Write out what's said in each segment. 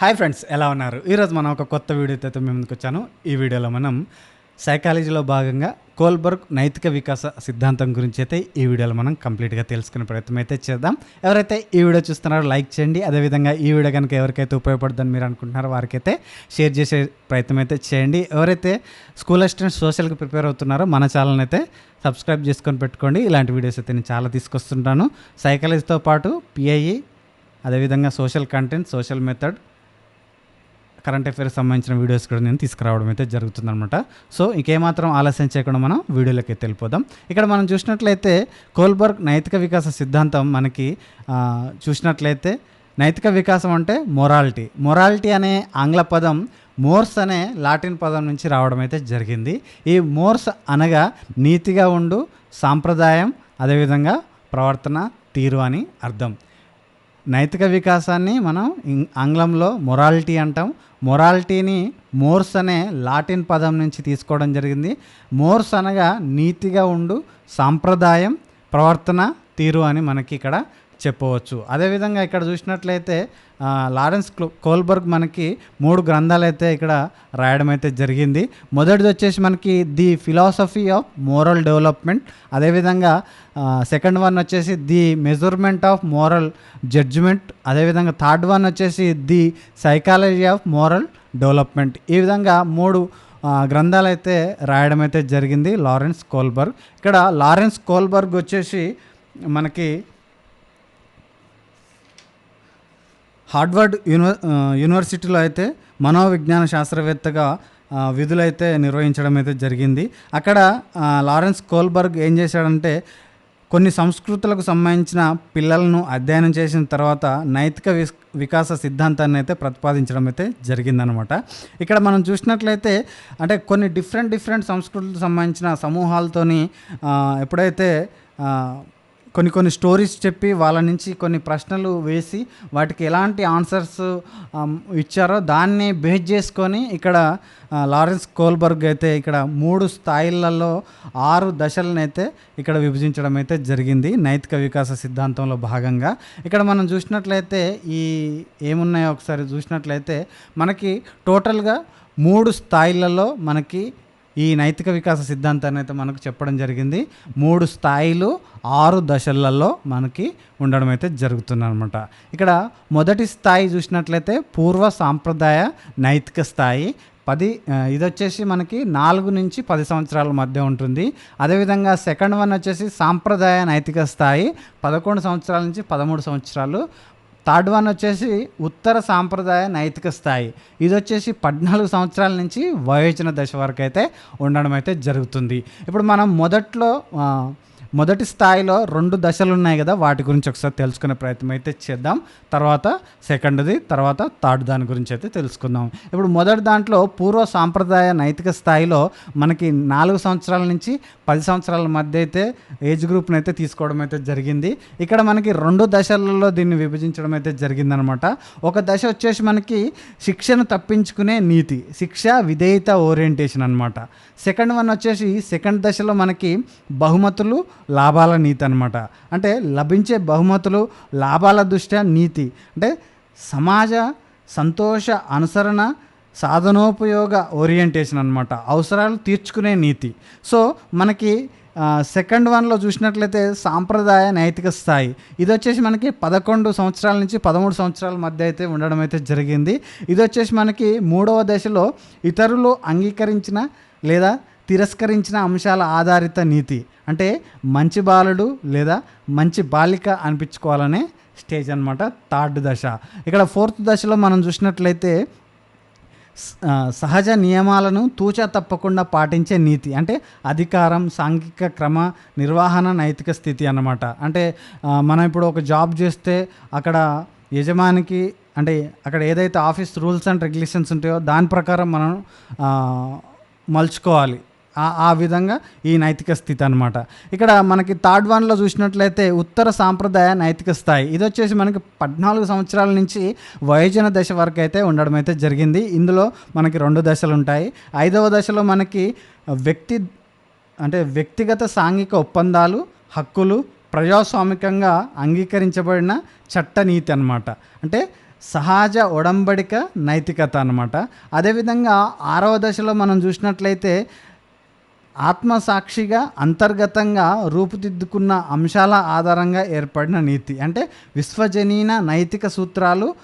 Hi friends ఎలా ఉన్నారు? ఈరోజు మనం ఒక కొత్త వీడియోతో అయితే మేము ముందుకు వచ్చాను. ఈ వీడియోలో మనం సైకాలజీలో భాగంగా కోల్బర్గ్ నైతిక వికాస సిద్ధాంతం గురించి అయితే ఈ వీడియోలో మనం కంప్లీట్గా తెలుసుకునే ప్రయత్నం అయితే చేద్దాం. ఎవరైతే ఈ వీడియో చూస్తున్నారో లైక్ చేయండి. అదేవిధంగా ఈ వీడియో కనుక ఎవరికైతే ఉపయోగపడుతుందని మీరు అనుకుంటున్నారో వారికైతే షేర్ చేసే ప్రయత్నం అయితే చేయండి. ఎవరైతే స్కూల్ అసిస్టెంట్ సోషల్కి ప్రిపేర్ అవుతున్నారో మన ఛానల్ అయితే సబ్స్క్రైబ్ చేసుకొని పెట్టుకోండి. ఇలాంటి వీడియోస్ అయితే నేను చాలా తీసుకొస్తుంటాను. సైకాలజీతో పాటు పిఐఈ అదేవిధంగా social content social method current affairs సంబంధించిన వీడియోస్ కూడా నేను తీసుకురావడం అయితే జరుగుతుందనమాట సో ఇంకేమాత్రం ఆలస్యం చేయకుండా మనం వీడియోలోకి అయితే వెళ్ళిపోదాం. ఇక్కడ మనం చూసినట్లయితే కోల్బర్గ్ నైతిక వికాస సిద్ధాంతం మనకి చూసినట్లయితే నైతిక వికాసం అంటే మొరాలిటీ మొరాలిటీ అనే ఆంగ్ల పదం మోర్స్ అనే లాటిన్ పదం నుంచి రావడం అయితే జరిగింది. ఈ మోర్స్ అనగా నీతిగా ఉండు సాంప్రదాయం అదేవిధంగా ప్రవర్తన తీరు అని అర్థం. నైతిక వికాసాన్ని మనం ఆంగ్లంలో మొరాలిటీ అంటాం. మొరాలిటీని మోర్స్ అనే లాటిన్ పదం నుంచి తీసుకోవడం జరిగింది. మోర్స్ అనగా నీతిగా ఉండు సాంప్రదాయం ప్రవర్తన తీరు అని మనకి ఇక్కడ చెప్పవచ్చు. అదేవిధంగా ఇక్కడ చూసినట్లయితే లారెన్స్ కోల్బర్గ్ మనకి మూడు గ్రంథాలు అయితే ఇక్కడ రాయడం అయితే జరిగింది. మొదటిది వచ్చేసి మనకి the philosophy of moral development. అదేవిధంగా సెకండ్ వన్ వచ్చేసి the measurement of moral judgement. అదేవిధంగా థర్డ్ వన్ వచ్చేసి the psychology of moral development. ఈ విధంగా మూడు గ్రంథాలు అయితే రాయడం అయితే జరిగింది లారెన్స్ కోల్బర్గ్. ఇక్కడ లారెన్స్ కోల్బర్గ్ వచ్చేసి మనకి హార్డ్వర్డ్ యూనివర్ యూనివర్సిటీలో అయితే మనోవిజ్ఞాన శాస్త్రవేత్తగా విధులైతే నిర్వహించడం అయితే జరిగింది. అక్కడ లారెన్స్ కోల్బర్గ్ ఏం చేశాడంటే కొన్ని సంస్కృతులకు సంబంధించిన పిల్లలను అధ్యయనం చేసిన తర్వాత నైతిక వికాస సిద్ధాంతాన్ని అయితే ప్రతిపాదించడం అయితే జరిగిందనమాట. ఇక్కడ మనం చూసినట్లయితే అంటే కొన్ని డిఫరెంట్ డిఫరెంట్ సంస్కృతులకు సంబంధించిన సమూహాలతోని ఎప్పుడైతే కొన్ని కొన్ని స్టోరీస్ చెప్పి వాళ్ళ నుంచి కొన్ని ప్రశ్నలు వేసి వాటికి ఎలాంటి ఆన్సర్స్ um, ఇచ్చారో దాన్ని బేస్ చేసుకొని ఇక్కడ uh, లారెన్స్ కోల్బర్గ్ అయితే ఇక్కడ మూడు స్థాయిలలో ఆరు దశలను అయితే ఇక్కడ విభజించడం అయితే జరిగింది. నైతిక వికాస సిద్ధాంతంలో భాగంగా. ఇక్కడ మనం చూసినట్లయితే ఈ ఏమున్నాయో ఒకసారి చూసినట్లయితే మనకి టోటల్గా మూడు స్థాయిలలో మనకి ఈ నైతిక వికాస సిద్ధాంతాన్ని అయితే మనకు చెప్పడం జరిగింది. మూడు స్థాయిలు ఆరు దశలలో మనకి ఉండడం అయితే జరుగుతుందనమాట ఇక్కడ మొదటి స్థాయి చూసినట్లయితే పూర్వ సాంప్రదాయ నైతిక స్థాయి. పది ఇది వచ్చేసి మనకి నాలుగు నుంచి పది సంవత్సరాల మధ్య ఉంటుంది. అదేవిధంగా సెకండ్ వన్ వచ్చేసి సాంప్రదాయ నైతిక స్థాయి. పదకొండు సంవత్సరాల నుంచి పదమూడు సంవత్సరాలు థర్డ్ వన్ వచ్చేసి ఉత్తర సాంప్రదాయ నైతిక స్థాయి. ఇది వచ్చేసి పద్నాలుగు సంవత్సరాల నుంచి వయోజన దశ వరకు అయితే ఉండడం అయితే జరుగుతుంది. ఇప్పుడు మనం మొదట్లో మొదటి స్థాయిలో రెండు దశలు ఉన్నాయి కదా వాటి గురించి ఒకసారి తెలుసుకునే ప్రయత్నం అయితే చేద్దాం. తర్వాత సెకండ్ది తర్వాత థర్డ్ దాని గురించి అయితే తెలుసుకుందాం. ఇప్పుడు మొదటి దాంట్లో పూర్వ సాంప్రదాయ నైతిక స్థాయిలో మనకి నాలుగు సంవత్సరాల నుంచి పది సంవత్సరాల మధ్య అయితే ఏజ్ గ్రూప్ని అయితే తీసుకోవడం అయితే జరిగింది. ఇక్కడ మనకి రెండు దశలలో దీన్ని విభజించడం అయితే జరిగిందనమాట. ఒక దశ వచ్చేసి మనకి శిక్షను తప్పించుకునే నీతి శిక్ష విధేయత ఓరియంటేషన్ అనమాట. సెకండ్ వన్ వచ్చేసి సెకండ్ దశలో మనకి బహుమతులు లాభాల నీతి అనమాట అంటే లభించే బహుమతులు లాభాల దృష్ట్యా నీతి. అంటే సమాజ సంతోష అనుసరణ సాధనోపయోగ ఓరియంటేషన్ అనమాట అవసరాలు తీర్చుకునే నీతి. సో మనకి సెకండ్ వన్లో చూసినట్లయితే సాంప్రదాయ నైతిక స్థాయి. ఇది వచ్చేసి మనకి పదకొండు సంవత్సరాల నుంచి పదమూడు సంవత్సరాల మధ్య అయితే ఉండడం అయితే జరిగింది. ఇది వచ్చేసి మనకి మూడవ దశలో ఇతరులు అంగీకరించిన లేదా తిరస్కరించిన అంశాల ఆధారిత నీతి. అంటే మంచి బాలుడు లేదా మంచి బాలిక అనిపించుకోవాలనే స్టేజ్ అనమాట థర్డ్ దశ. ఇక్కడ ఫోర్త్ దశలో మనం చూసినట్లయితే సహజ నియమాలను తూచా తప్పకుండా పాటించే నీతి. అంటే అధికారం సాంఘిక క్రమ నిర్వహణ నైతిక స్థితి అన్నమాట. అంటే మనం ఇప్పుడు ఒక జాబ్ చేస్తే అక్కడ యజమానికి అంటే అక్కడ ఏదైతే ఆఫీస్ రూల్స్ అండ్ రెగ్యులేషన్స్ ఉంటాయో దాని ప్రకారం మనం మలుచుకోవాలి. ఆ- విధంగా ఈ నైతిక స్థితి అనమాట ఇక్కడ మనకి థర్డ్ వన్లో చూసినట్లయితే ఉత్తర సాంప్రదాయ నైతిక స్థాయి. ఇది వచ్చేసి మనకి పద్నాలుగు సంవత్సరాల నుంచి వయోజన దశ వరకు అయితే ఉండడం అయితే జరిగింది. ఇందులో మనకి రెండు దశలు ఉంటాయి. ఐదవ దశలో మనకి వ్యక్తి అంటే వ్యక్తిగత సాంఘిక ఒప్పందాలు హక్కులు ప్రజాస్వామికంగా అంగీకరించబడిన చట్టనీతి అన్నమాట. అంటే సహజ ఒడంబడిక నైతికత అనమాట అదేవిధంగా ఆరవ దశలో మనం చూసినట్లయితే ఆత్మసాక్షిగా అంతర్గతంగా రూపుదిద్దుకున్న అంశాల ఆధారంగా ఏర్పడిన నీతి. అంటే విశ్వజనీన నైతిక సూత్రాలు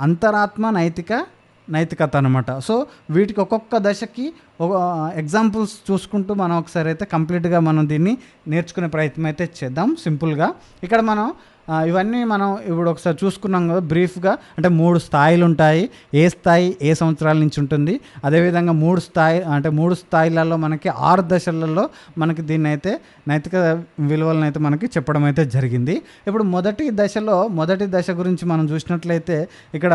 అంతరాత్మ నైతిక నైతికత అనమాట సో వీటికి ఒక్కొక్క దశకి ఒక ఎగ్జాంపుల్స్ చూసుకుంటూ మనం ఒకసారి అయితే కంప్లీట్గా మనం దీన్ని నేర్చుకునే ప్రయత్నం అయితే చేద్దాం. సింపుల్గా. ఇక్కడ మనం ఇవన్నీ మనం ఇప్పుడు ఒకసారి చూసుకున్నాం కదా బ్రీఫ్గా అంటే మూడు స్థాయిలు ఉంటాయి. ఏ స్థాయి ఏ సంవత్సరాల నుంచి ఉంటుంది. అదేవిధంగా మూడు స్థాయి అంటే మూడు స్థాయిలలో మనకి ఆరు దశలలో మనకి దీన్ని అయితే నైతిక విలువలను అయితే మనకి చెప్పడం అయితే జరిగింది. ఇప్పుడు మొదటి దశలో మొదటి దశ గురించి మనం చూసినట్లయితే ఇక్కడ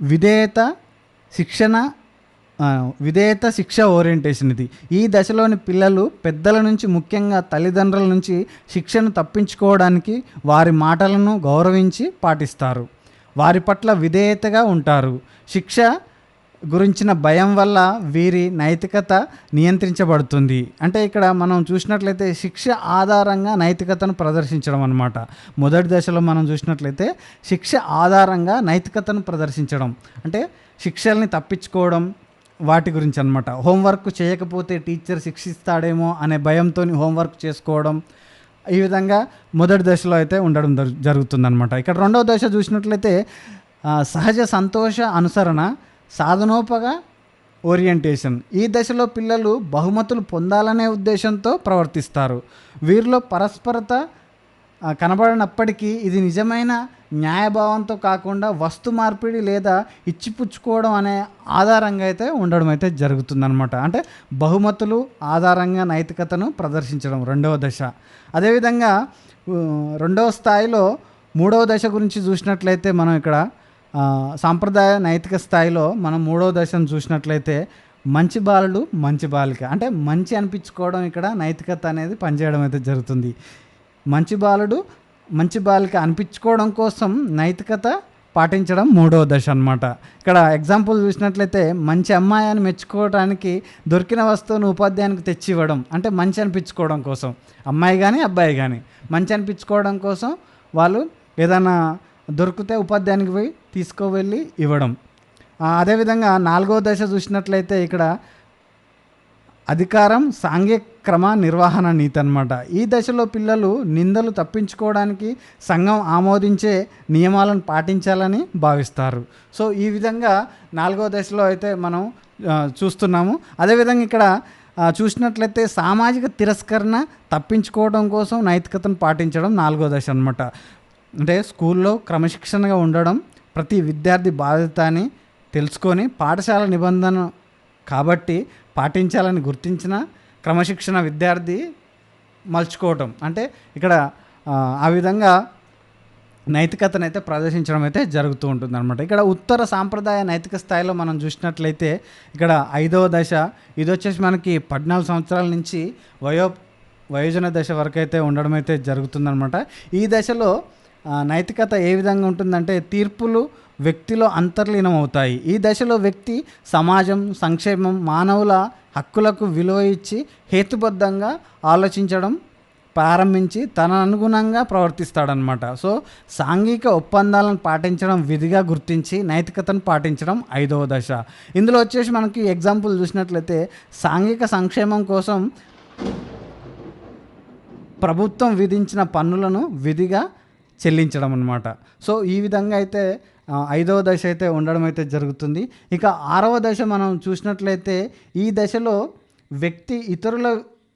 విధేయత శిక్షణ విధేయత శిక్ష ఓరియంటేషన్ ఇది. ఈ దశలోని పిల్లలు పెద్దల నుంచి ముఖ్యంగా తల్లిదండ్రుల నుంచి శిక్షను తప్పించుకోవడానికి వారి మాటలను గౌరవించి పాటిస్తారు. వారి పట్ల విధేయతగా ఉంటారు. శిక్ష గురించిన భయం వల్ల వీరి నైతికత నియంత్రించబడుతుంది. అంటే ఇక్కడ మనం చూసినట్లయితే శిక్ష ఆధారంగా నైతికతను ప్రదర్శించడం అనమాట మొదటి దశలో మనం చూసినట్లయితే శిక్ష ఆధారంగా నైతికతను ప్రదర్శించడం. అంటే శిక్షల్ని తప్పించుకోవడం వాటి గురించి అనమాట హోంవర్క్ చేయకపోతే టీచర్ శిక్షిస్తాడేమో అనే భయంతో హోంవర్క్ చేసుకోవడం ఈ విధంగా మొదటి దశలో అయితే ఉండడం జరు- జరుగుతుందన్నమాట. ఇక్కడ రెండవ దశ చూసినట్లయితే సహజ సంతోష అనుసరణ సాధనోపగా ఓరియంటేషన్. ఈ దశలో పిల్లలు బహుమతులు పొందాలనే ఉద్దేశంతో ప్రవర్తిస్తారు. వీరిలో పరస్పరత కనబడినప్పటికీ ఇది నిజమైన న్యాయభావంతో కాకుండా వస్తు మార్పిడి లేదా ఇచ్చిపుచ్చుకోవడం అనే ఆధారంగా అయితే ఉండడం అయితే జరుగుతుందనమాట అంటే బహుమతులు ఆధారంగా నైతికతను ప్రదర్శించడం రెండవ దశ. అదేవిధంగా రెండవ స్థాయిలో మూడవ దశ గురించి చూసినట్లయితే మనం ఇక్కడ సాంప్రదాయ నైతిక స్థాయిలో మనం మూడవ దశను చూసినట్లయితే మంచి బాలుడు మంచి బాలిక. అంటే మంచి అనిపించుకోవడం ఇక్కడ నైతికత అనేది పనిచేయడం అయితే జరుగుతుంది. మంచి బాలుడు మంచి బాలిక అనిపించుకోవడం కోసం నైతికత పాటించడం మూడవ దశ అన్నమాట. ఇక్కడ ఎగ్జాంపుల్ చూసినట్లయితే మంచి అమ్మాయి అని మెచ్చుకోవడానికి దొరికిన వస్తువును ఉపాధ్యాయునికి తెచ్చి ఇవ్వడం అంటే మంచి అనిపించుకోవడం కోసం. అమ్మాయి కానీ అబ్బాయి కానీ మంచి అనిపించుకోవడం కోసం వాళ్ళు ఏదైనా దొరికితే ఉపాధ్యాయునికి పోయి తీసుకువెళ్ళి ఇవ్వడం. అదేవిధంగా నాలుగో దశ చూసినట్లయితే ఇక్కడ అధికారం సాంఘిక క్రమ నిర్వహణ నీతి అనమాట ఈ దశలో పిల్లలు నిందలు తప్పించుకోవడానికి సంఘం ఆమోదించే నియమాలను పాటించాలని భావిస్తారు. సో ఈ విధంగా నాలుగో దశలో అయితే మనం చూస్తున్నాము. అదేవిధంగా ఇక్కడ చూసినట్లయితే సామాజిక తిరస్కరణ తప్పించుకోవడం కోసం నైతికతను పాటించడం నాలుగో దశ అనమాట అంటే స్కూల్లో క్రమశిక్షణగా ఉండడం ప్రతి విద్యార్థి బాధ్యత అని తెలుసుకొని పాఠశాల నిబంధన కాబట్టి పాటించాలని గుర్తించిన క్రమశిక్షణ విద్యార్థి మలుచుకోవటం. అంటే ఇక్కడ ఆ, విధంగా నైతికతను అయితే ప్రదర్శించడం అయితే జరుగుతూ ఉంటుంది అనమాట ఇక్కడ ఉత్తర సాంప్రదాయ నైతిక స్థాయిలో మనం చూసినట్లయితే ఇక్కడ ఐదవ దశ ఇది వచ్చేసి మనకి పద్నాలుగు సంవత్సరాల నుంచి వయో వయోజన దశ వరకు అయితే ఉండడం అయితే జరుగుతుందనమాట ఈ దశలో నైతికత ఏ విధంగా ఉంటుందంటే తీర్పులు వ్యక్తిలో అంతర్లీనం అవుతాయి ఈ దశలో వ్యక్తి సమాజం సంక్షేమం మానవుల హక్కులకు విలువ ఇచ్చి హేతుబద్ధంగా ఆలోచించడం ప్రారంభించి తన అనుగుణంగా ప్రవర్తిస్తాడనమాట సో సాంఘిక ఒప్పందాలను పాటించడం విధిగా గుర్తించి నైతికతను పాటించడం ఐదవ దశ. ఇందులో వచ్చేసి మనకి ఎగ్జాంపుల్ చూసినట్లయితే సాంఘిక సంక్షేమం కోసం ప్రభుత్వం విధించిన పన్నులను విధిగా చెల్లించడం అనమాట సో ఈ విధంగా అయితే ఐదవ దశ అయితే ఉండడం అయితే జరుగుతుంది. ఇక ఆరవ దశ మనం చూసినట్లయితే ఈ దశలో వ్యక్తి ఇతరుల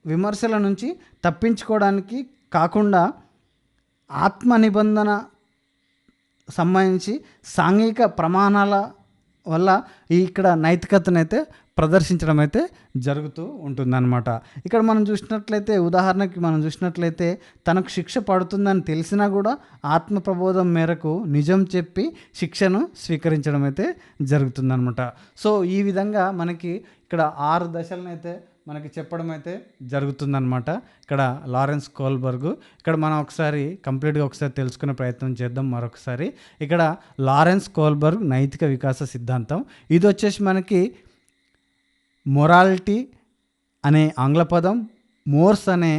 విమర్శల నుంచి తప్పించుకోవడానికి కాకుండా ఆత్మ నిబంధన సంబంధించి సాంఘిక ప్రమాణాల వల్ల ఈ ఇక్కడ నైతికతనైతే ప్రదర్శించడం అయితే జరుగుతూ ఉంటుందన్నమాట. ఇక్కడ మనం చూసినట్లయితే ఉదాహరణకి మనం చూసినట్లయితే తనకు శిక్ష పడుతుందని తెలిసినా కూడా ఆత్మ ప్రబోధం మేరకు నిజం చెప్పి శిక్షను స్వీకరించడం అయితే జరుగుతుందన్నమాట. సో ఈ విధంగా మనకి ఇక్కడ ఆరు దశలను అయితే మనకి చెప్పడం అయితే జరుగుతుందనమాట ఇక్కడ లారెన్స్ కోల్బర్గ్. ఇక్కడ మనం ఒకసారి కంప్లీట్గా ఒకసారి తెలుసుకునే ప్రయత్నం చేద్దాం మరొకసారి. ఇక్కడ లారెన్స్ కోల్బర్గ్ నైతిక వికాస సిద్ధాంతం. ఇది వచ్చేసి మనకి మొరాలిటీ అనే ఆంగ్ల పదం మోర్స్ అనే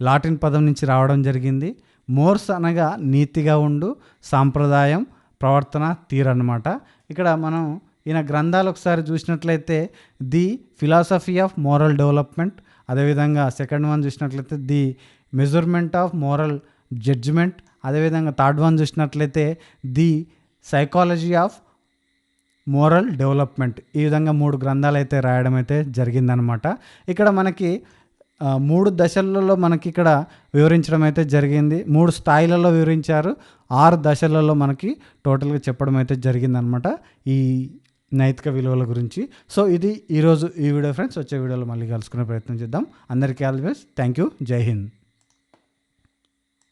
లాటిన్ పదం నుంచి రావడం జరిగింది. మోర్స్ అనగా నీతిగా ఉండు సాంప్రదాయం ప్రవర్తన తీరు అన్నమాట ఇక్కడ మనం ఈయన గ్రంథాలు ఒకసారి చూసినట్లయితే the philosophy of moral development అదేవిధంగా సెకండ్ వన్ చూసినట్లయితే the measurement of moral judgement అదేవిధంగా థర్డ్ వన్ చూసినట్లయితే the psychology of moral development. ఈ విధంగా మూడు గ్రంథాలు అయితే రాయడం అయితే జరిగిందనమాట. ఇక్కడ మనకి మూడు దశలలో మనకి ఇక్కడ వివరించడం అయితే జరిగింది. మూడు స్థాయిలలో వివరించారు. ఆరు దశలలో మనకి టోటల్గా చెప్పడం అయితే జరిగిందనమాట. ఈ నైతిక విలువల గురించి. సో ఇది ఈరోజు ఈ వీడియో ఫ్రెండ్స్ వచ్చే వీడియోలో మళ్ళీ కలుసుకునే ప్రయత్నం చేద్దాం. అందరికీ all the best. Thank you. జై హింద్.